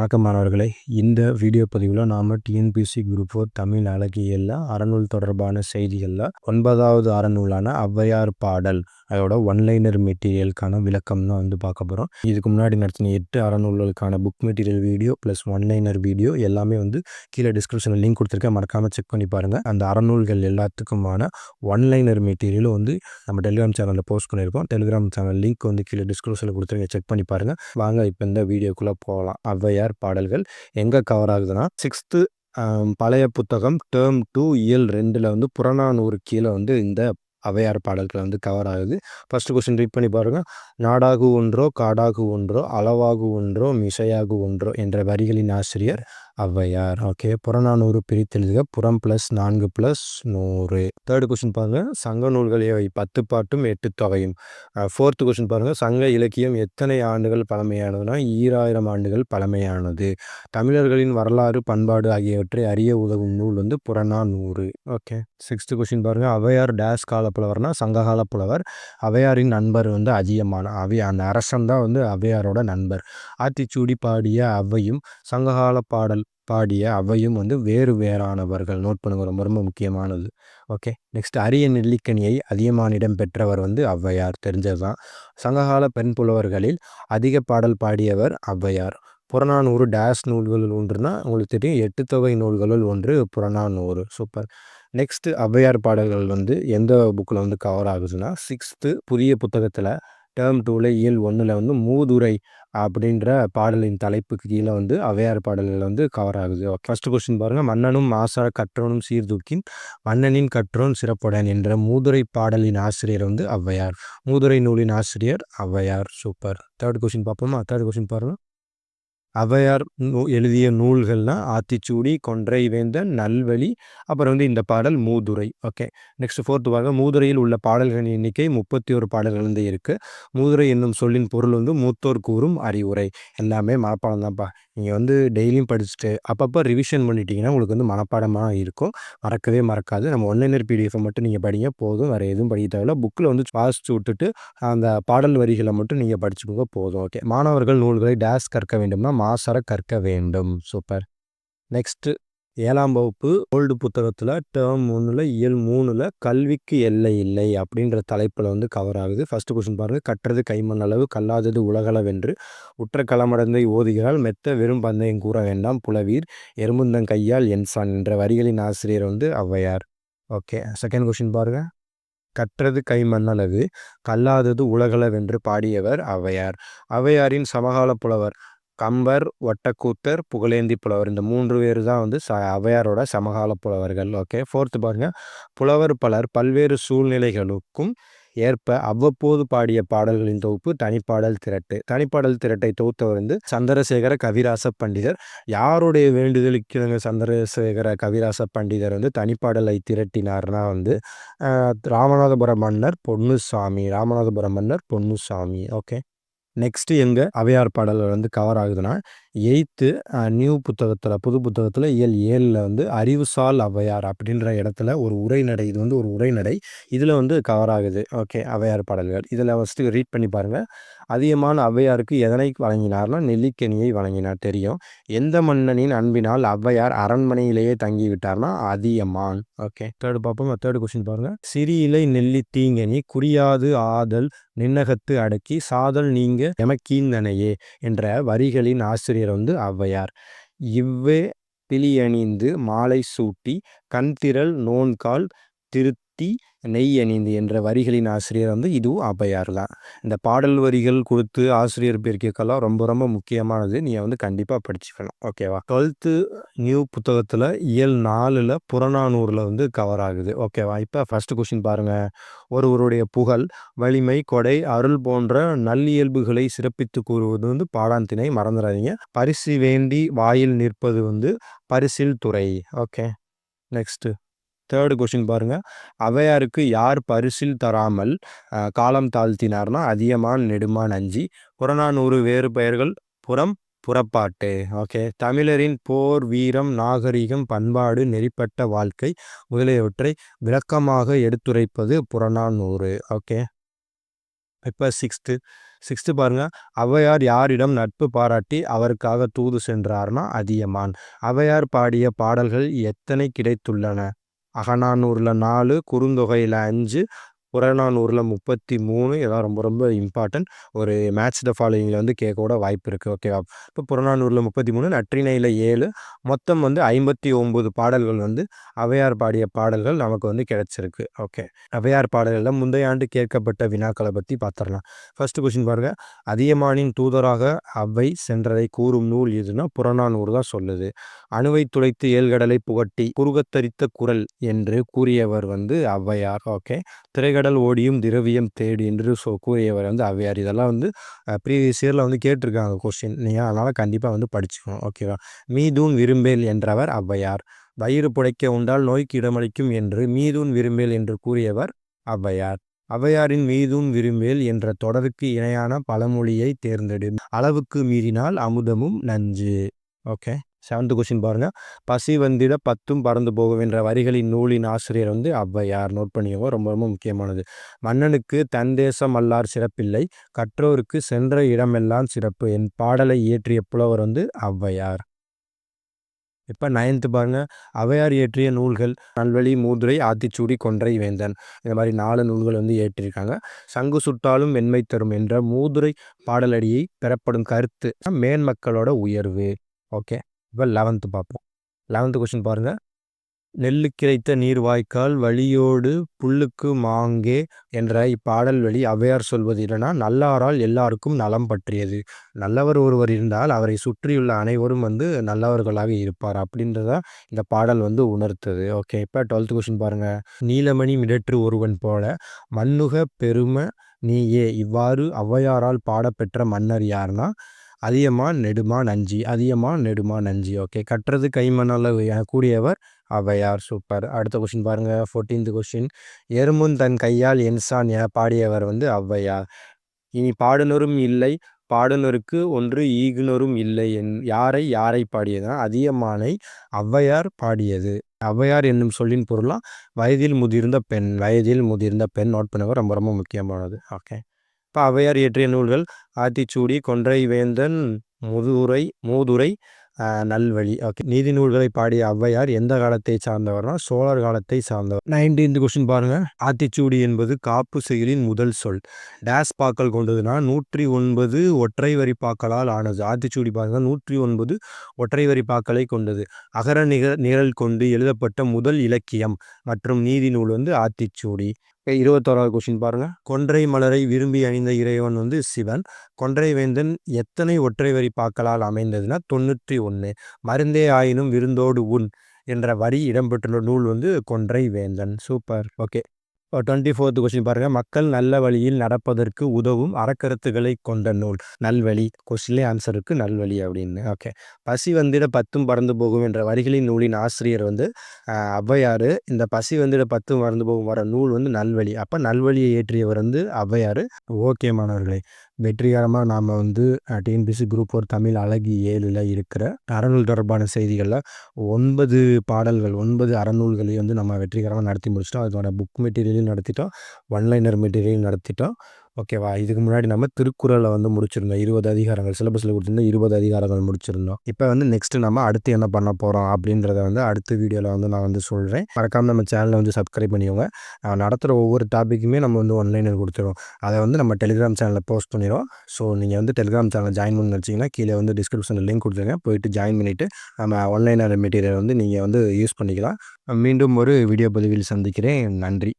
வணக்கம் மாணவர்களே. இந்த வீடியோ பதிவில் நாம் டிஎன்பிசி குரூப் ஃபோர் தமிழ் அழகியல்ல அறநூல் தொடர்பான செய்திகளில் ஒன்பதாவது அறநூலான ஔவையார் பாடல் அதோட ஒன்லைனர் மெட்டீரியலுக்கான விளக்கம் தான் வந்து பார்க்க போகிறோம் இதுக்கு முன்னாடி நடத்தின எட்டு அறநூல்களுக்கான book material video plus one liner video எல்லாமே வந்து கீழே டிஸ்கிரிப்ஷனில் லிங்க் கொடுத்துருக்கேன். மறக்காமல் செக் பண்ணி பாருங்கள் அந்த அறநூல்கள் எல்லாத்துக்குமான ஒன்லைனர் மெட்டீரியலும் வந்து நம்ம டெலிகிராம் சேனலில் போஸ்ட் பண்ணியிருக்கோம். டெலிகிராம் சேனல் லிங்க் வந்து கீழே டிஸ்கிரிப்ஷனில் கொடுத்துருங்க செக் பண்ணி பாருங்கள் வாங்க இப்போ இந்த வீடியோக்குள்ளே போகலாம். ஔவையார் பாடல்கள். எங்கே கவர் ஆகுதுன்னா சிக்ஸ்த்து பழைய புத்தகம் டேர்ம் டூ இயல் ரெண்டில் வந்து புறநானூறு கீழே வந்து இந்த அவையார் பாடல்கள் வந்து கவர் ஆகுது. ஃபஸ்ட்டு கொஸ்டின் ரீட் பண்ணி பாருங்கள் நாடாகு ஒன்றோ காடாகு ஒன்றோ அளவாகு ஒன்றோ மிசையாகு ஒன்றோ என்ற வரிகளின் ஆசிரியர் ஔவையார் ஓகே புறநானூறு பிரித்தெழுதுக. புறம் ப்ளஸ் நான்கு ப்ளஸ் நூறு. தேர்டு கொஸ்டின் பாருங்கள் சங்க நூல்கள் எவை பத்து பாட்டும் எட்டு தொகையும். ஃபோர்த்து கொஸ்டின் பாருங்கள் சங்க இலக்கியம் எத்தனை ஆண்டுகள் பழமையானதுன்னா ஈராயிரம் ஆண்டுகள் பழமையானது. தமிழர்களின் வரலாறு பண்பாடு ஆகியவற்றை அறிய உதவும் நூல் வந்து புறநானூறு. ஓகே சிக்ஸ்த்து கொஸ்டின் பாருங்கள் அவையார் டேஸ் காலப்புலவர்னா சங்ககால புலவர் அவையாரின் நண்பர் வந்து அதிகமான அவை அந்த அரசன் தான் வந்து அவையாரோட நண்பர். ஆத்திச்சூடி பாடிய அவையும் சங்ககால பாடல் பாடிய அவையும் வந்து வேறு வேறானவர்கள். நோட் பண்ணுங்க ரொம்ப ரொம்ப முக்கியமானது. ஓகே நெக்ஸ்ட் அரிய நெல்லிக்கனியை அதிகமானிடம் பெற்றவர் வந்து ஔவையார் தெரிஞ்சது தான் சங்ககால பெண் புலவர்களில் அதிக பாடல் பாடியவர் ஔவையார். புறநானூறு டேஸ் நூல்களில் ஒன்றுனா உங்களுக்கு தெரியும் எட்டு தொகை நூல்களுள் ஒன்று புறநானூறு. சூப்பர். நெக்ஸ்ட்டு ஔவையார் பாடல்கள் வந்து எந்த புக்கில் வந்து கவர் ஆகுதுன்னா சிக்ஸ்த்து புதிய புத்தகத்தில் டேர்ம் டூவில் இயல் ஒன்றில் வந்து மூதுரை அப்படின்ற பாடலின் தலைப்புக்கு கீழே வந்து அவையார் பாடல்கள் வந்து கவர் ஆகுது. ஃபஸ்ட்டு கொஸ்டின் பாருங்கள் மன்னனும் மாசார கற்றவனும் சீர்தூக்கின் மன்னனின் கற்றோன் சிறப்புடன் என்ற மூதுரை பாடலின் ஆசிரியர் வந்து ஔவையார். மூதுரை நூலின் ஆசிரியர் ஔவையார். சூப்பர் தேர்ட் கொஸ்டின் பார்ப்போமா? தேர்ட் கொஸ்டின் பாருங்கள் ஔவையார் நூ எழுதிய நூல்கள்னால் ஆத்திச்சூடி கொன்றை வேந்தன் நல்வழி அப்புறம் வந்து இந்த பாடல் மூதுரை. ஓகே. நெக்ஸ்ட் ஃபோர்த்து பாருங்கள் மூதுரையில் உள்ள பாடல்களின் எண்ணிக்கை முப்பத்தி ஒரு பாடல்கள் வந்து இருக்குது மூதுரை என்னும் சொல்லின் பொருள் வந்து மூத்தோர் கூறும் அறிவுரை. எல்லாமே மனப்பாடம் தான்ப்பா. நீங்கள் வந்து டெய்லியும் படிச்சுட்டு அப்பப்போ ரிவிஷன் பண்ணிட்டீங்கன்னா உங்களுக்கு வந்து மனப்பாடமாக இருக்கும். மறக்கவே மறக்காது. நம்ம ஒன்லைனர் பிடிஎஃப் மட்டும் நீங்கள் படிங்க. போதும். வேறு எதுவும் படிக்க தேவையில்ல. புக்கில் வந்து வாசிச்சு விட்டுட்டு அந்த பாடல் வரிகளை மட்டும் நீங்கள் படிச்சுக்கோங்க. போதும். ஓகே. மாணவர்கள் நூல்களை டேஸ் கற்க வேண்டும்னா ஆசர கற்க வேண்டும். சூப்பர். நெக்ஸ்ட்டு ஏழாம் வகுப்பு ஓல்டு புத்தகத்தில் டேர்ம் ஒன்றில் இயல் மூணில் கல்விக்கு எல்லை இல்லை அப்படின்ற தலைப்பில் வந்து கவர் ஆகுது. ஃபஸ்ட்டு கொஸ்டின் பாருங்கள் கற்றது கைமண் அளவு கல்லாதது உலகளவென்று. உற்ற களமடந்தை ஓதுகிறால் மெத்த வெறும் பந்தயம் கூற வேண்டாம் புலவீர் எறும்புந்தங் கையால் என்சான் என்ற வரிகளின் ஆசிரியர் வந்து ஔவையார். ஓகே செகண்ட் கொஸ்டின் பாருங்கள் கற்றது கை மண்ணளவு கல்லாதது உலகளவென்று பாடியவர் ஔவையார். ஔவையாரின் சமகால புலவர் கம்பர் ஒட்டக்கூத்தர் புகழேந்தி புலவர். இந்த மூன்று பேர் தான் வந்து ச அவையாரோட சமகால புலவர்கள். ஓகே ஃபோர்த்து பாருங்கள் புலவர் பலர் பல்வேறு சூழ்நிலைகளுக்கும் ஏற்ப அவ்வப்போது பாடிய பாடல்களின் தொகுப்பு தனிப்பாடல் திரட்டு. தனிப்பாடல் திரட்டை தொகுத்தவர் வந்து சந்திரசேகர கவிராச பண்டிதர். யாருடைய வேண்டுதலுக்கு சந்திரசேகர கவிராச பண்டிதர் வந்து தனிப்பாடலை திரட்டினார்னா வந்து ராமநாதபுரம் மன்னர் பொன்னுசாமி. ராமநாதபுரம் மன்னர் பொன்னுசாமி. ஓகே. நெக்ஸ்ட்டு எங்கே அவையார் பாடல்கள் வந்து கவர் ஆகுதுன்னா எயித்து நியூ புத்தகத்தில் புது புத்தகத்தில் இயல் ஏழில் வந்து அறிவுசால் ஔவையார் அப்படின்ற இடத்துல ஒரு உரைநடை இது வந்து ஒரு உரைநடை. இதில் வந்து கவர் ஆகுது. ஓகே ஔவையார் பாடல்கள். இதில் ஃபஸ்ட்டு ரீட் பண்ணி பாருங்கள் அதிகமான ஔவையாருக்கு எதனை வழங்கினார்னா நெல்லிக்கனியை வழங்கினார். தெரியும். எந்த மன்னனின் அன்பினால் ஔவையார் அரண்மனையிலேயே தங்கிவிட்டார்னா அதியமான். ஓகே. தேர்டு பார்ப்போம் தேர்டு கொஸ்டின் பாருங்கள் சிறியிலை நெல்லி தீங்கனி குறியாது ஆதல் நின்னகத்து அடக்கி சாதல் நீங்க எமக்கீந்தனையே என்ற வரிகளின் ஆசிரியர் வந்து ஔவையார். இவ்வே பிலியணிந்து மாலை சூட்டி கண்திரள் நோன்கால் கட்டி நெய் அணிந்து என்ற வரிகளின் ஆசிரியர் வந்து இதுவும் ஔவையார் தான் இந்த பாடல் வரிகள் கொடுத்து ஆசிரியர் பேருக்கெல்லாம் ரொம்ப ரொம்ப முக்கியமானது. நீங்கள் வந்து கண்டிப்பாக படிச்சுக்கணும். ஓகேவா டுவெல்த்து நியூ புத்தகத்தில் இயல் நாலில் புறநானூரில் வந்து கவர் ஆகுது. ஓகேவா இப்போ ஃபஸ்ட்டு கொஷின் பாருங்கள் ஒருவருடைய புகழ் வலிமை கொடை அருள் போன்ற நல்லியல்புகளை சிறப்பித்து கூறுவது வந்து பாடாந்தினை மறந்துடாதீங்க. பரிசு வேண்டி வாயில் நிற்பது வந்து பரிசில் துறை. ஓகே நெக்ஸ்ட்டு தேர்டு கொஸ்டின் பாருங்கள் அவையாருக்கு யார் பரிசில் தராமல் காலம் தாழ்த்தினார்னா அதியமான் நெடுமான் அஞ்சி. புறநானூறு வேறு பெயர்கள் புறம் புறப்பாட்டு. ஓகே. தமிழரின் போர் வீரம் நாகரிகம் பண்பாடு நெறிப்பட்ட வாழ்க்கை முதலியவற்றை விளக்கமாக எடுத்துரைப்பது புறநானூறு. ஓகே. இப்போ சிக்ஸ்த்து சிக்ஸ்த்து பாருங்கள் ஔவையார் யாரிடம் நட்பு பாராட்டி அவருக்காக தூது சென்றார்னா அதியமான். ஔவையார் பாடிய பாடல்கள் எத்தனை கிடைத்துள்ளன? அகநானூரில் நாலு குறுந்தொகையில் அஞ்சு புறநானூரில் முப்பத்தி மூணு இதெல்லாம் ரொம்ப ரொம்ப இம்பார்ட்டன்ட் ஒரு மேட்ச் த ஃபாலோயிங்கில் வந்து கேட்கக்கூட வாய்ப்பு இருக்குது ஓகேவா இப்போ புறநானூரில் முப்பத்தி மூணு நற்றினையில் ஏழு. மொத்தம் வந்து ஐம்பத்தி ஒம்பது பாடல்கள் வந்து அவையார் பாடிய பாடல்கள் நமக்கு வந்து கிடச்சிருக்கு. ஓகே அவையார் பாடல்களில் முந்தைய ஆண்டு கேட்கப்பட்ட வினாக்களை பற்றி பார்த்துடலாம் ஃபஸ்ட்டு கொஸ்டின் பாருங்கள் அதியமானின் தூதராக அவை சென்றதை கூறும் நூல் எதுனா புறநானூறு தான் சொல்லுது. அணுவை துளைத்து ஏழ்கடலை புகட்டி குறுகத்தரித்த குரல் என்று கூறியவர் வந்து ஔவையார் ஓகே திரைக்கடல் ஓடியும் திரவியம் தேடி என்று சொ கூறியவர் வந்து அவ்வையார். இதெல்லாம் வந்து ப்ரீவியஸ் இயரில் வந்து கேட்டிருக்காங்க கொஸ்டின் நீங்கள் அதனால் கண்டிப்பாக வந்து படிச்சுக்கணும். ஓகேவா மீதூன் விரும்பேல் என்றவர் ஔவையார் வயிறு புடைக்க உண்டால் நோய்க்கு இடமளிக்கும் என்று மீதூன் விரும்பேல் என்று கூறியவர் ஔவையார் ஔவையாரின் மீதும் விரும்பேல் என்ற தொடருக்கு இணையான பழமொழியை தேர்ந்தெடு. அளவுக்கு மீறினால் அமுதமும் நஞ்சு. ஓகே செவன்த் கொஸ்டின் பாருங்கள் பசி வந்திட பத்தும் பறந்து போகும் என்ற வரிகளின் நூலின் ஆசிரியர் வந்து அவ்வையார் நோட் பண்ணிக்கோங்க. ரொம்ப ரொம்ப முக்கியமானது. மன்னனுக்கு தன் தேசம் அல்லார் சிறப்பில்லை. கற்றோருக்கு சென்ற இடமெல்லாம் சிறப்பு. என் பாடலை இயற்றிய புலவர் வந்து ஔவையார். இப்போ நைன்த்து பாருங்க. அவையார் இயற்றிய நூல்கள் நல்வழி மூதுரை ஆத்திச்சூடி கொன்றை வேந்தன். இந்த மாதிரி நாலு நூல்கள் வந்து ஏற்றியிருக்காங்க சங்கு சுட்டாலும் வெண்மை தரும் என்ற மூதுரை பாடலடியை பெறப்படும் கருத்து மேன்மக்களோட உயர்வு. ஓகே. இப்போ லெவன்த்து பார்ப்போம். லெவன்த்து கொஸ்டின் பாருங்கள் நெல்லு கிடைத்த நீர்வாய்க்கால் வழியோடு புல்லுக்கு மாங்கே என்ற இப்பாடல் வழி அவ்வையார் சொல்வது இல்லைனா நல்லாரால் எல்லாருக்கும் நலம் பற்றியது. நல்லவர் ஒருவர் இருந்தால் அவரை சுற்றியுள்ள அனைவரும் வந்து நல்லவர்களாக இருப்பார் அப்படின்றத இந்த பாடல் வந்து உணர்த்தது. ஓகே இப்போ டுவெல்த் கொஸ்டின் பாருங்கள் நீலமணி மிடற்று ஒருவன் போல மண்ணுக பெருமை நீயே இவ்வாறு ஔவையாரால் பாடப்பெற்ற மன்னர் யாருன்னா அதியமான் நெடுமா நஞ்சி அதியமான் நெடுமா நஞ்சி. ஓகே கட்டுறது கைமணால் கூடியவர் அவையார் சூப்பர். அடுத்த கொஸ்டின் பாருங்கள் ஃபோர்டீன்த் கொஸ்டின் எருமுன் தன் கையால் என்சான் என பாடியவர் வந்து ஔவையார். இனி பாடுனரும் இல்லை பாடுனருக்கு ஒன்று ஈகுனரும் இல்லை என் யாரை யாரை பாடியதுனா அதியமானை ஔவையார் பாடியது. ஔவையார் என்னும் சொல்லின் பொருளாக வயதில் முதிர்ந்த பெண் வயதில் முதிர்ந்த பெண் நோட் பண்ணவர் ரொம்ப ரொம்ப முக்கியமானது. ஓகே இப்போ அவையார் இயற்றிய நூல்கள் ஆத்திச்சூடி கொன்றை வேந்தன் முதுரை மூதுரை நல்வழி. ஓகே. நீதி நூல்களை பாடிய ஔவையார் எந்த காலத்தை சார்ந்தவர்னா சோழர் காலத்தை சார்ந்தவர். நைன்டீன்த் கொஸ்டின் பாருங்க. ஆத்திச்சூடி என்பது காப்பு செயலின் முதல் சொல். டேஸ் பாக்கள் கொண்டதுன்னா நூற்றி ஒன்பது ஒற்றை வரி பாக்களால் ஆனது. ஆத்திச்சூடி பாருங்க. நூற்றி ஒன்பது ஒற்றை வரி பாக்களை கொண்டது. அகர நிக நிரல் கொண்டு எழுதப்பட்ட முதல் இலக்கியம் மற்றும் நீதி நூல் வந்து ஆத்திச்சூடி. இருபத்தோராவது கொஸ்டின் பாருங்கள் கொன்றை மலரை விரும்பி அணிந்த இறைவன் வந்து சிவன். கொன்றை வேந்தன் எத்தனை ஒற்றை வரி பாக்களால் அமைந்ததுன்னா தொண்ணூற்றி ஒன்று மருந்தே ஆயினும் விருந்தோடு உன் என்ற வரி இடம்பெற்றுள்ள நூல் வந்து Kondrai Vendhan super. Okay. Twenty fourth question பாருங்கள் மக்கள் நல்ல வழியில் நடப்பதற்கு உதவும் அறக்கருத்துக்களை கொண்ட நூல். நல்வழி. கொஸ்டின்லே ஆன்சருக்கு நல்வழி அப்படின்னு. ஓகே பசி வந்திட பத்தும் பறந்து போகும் என்ற வரிகளின் நூலின் ஆசிரியர் வந்து ஔவையார் இந்த பசி வந்திட பத்தும் பறந்து போகும் வர நூல் வந்து நல்வழி. அப்போ நல்வழியை ஏற்றியவர் வந்து ஔவையார் ஓகே மாணவர்களே. வெற்றிகரமாக நாம் வந்து டிஎன்பிசி குரூப் ஒரு தமிழ் அழகி ஏழில் இருக்கிற அறநூல் தொடர்பான செய்திகளில் ஒன்பது பாடல்கள் ஒன்பது அறநூல்களையும் வந்து நம்ம வெற்றிகரமாக நடத்தி முடிச்சிட்டோம். அதோட புக் மெட்டீரியலையும் நடத்திட்டோம். ஒன்லைனர் மெட்டீரியலையும் நடத்திட்டோம். ஓகேவா? இதுக்கு முன்னாடி நம்ம திருக்குறளை வந்து முடிச்சிருந்தோம். இருபது அதிகாரங்கள் சிலபஸில் கொடுத்துருந்தோம் இருபது அதிகாரங்கள் முடிச்சிருந்தோம். இப்போ வந்து நெக்ஸ்ட்டு நம்ம அடுத்து என்ன பண்ண போகிறோம் அப்படின்றத வந்து அடுத்த வீடியோவில் வந்து நான் வந்து சொல்கிறேன் மறக்காமல் நம்ம சேனலை வந்து சப்ஸ்கிரைப் பண்ணிக்கோங்க. நடத்துகிற ஒவ்வொரு டாப்பிக்குமே நம்ம வந்து ஒன்லைனில் கொடுத்துருவோம். அதை வந்து நம்ம டெலிகிராம் சேனலில் போஸ்ட் பண்ணிடுவோம். ஸோ நீங்கள் வந்து டெலிகிராம் சேனலில் ஜாயின் பண்ணி வச்சிங்கன்னா கீழே வந்து டிஸ்கிரிப்ஷனில் லிங்க் கொடுத்துருங்க. போயிட்டு ஜாயின் பண்ணிவிட்டு நம்ம ஒன்லைனர் மெட்டீரியல் வந்து நீங்கள் வந்து யூஸ் பண்ணிக்கலாம். மீண்டும் ஒரு வீடியோ பதிவில் சந்திக்கிறேன். நன்றி.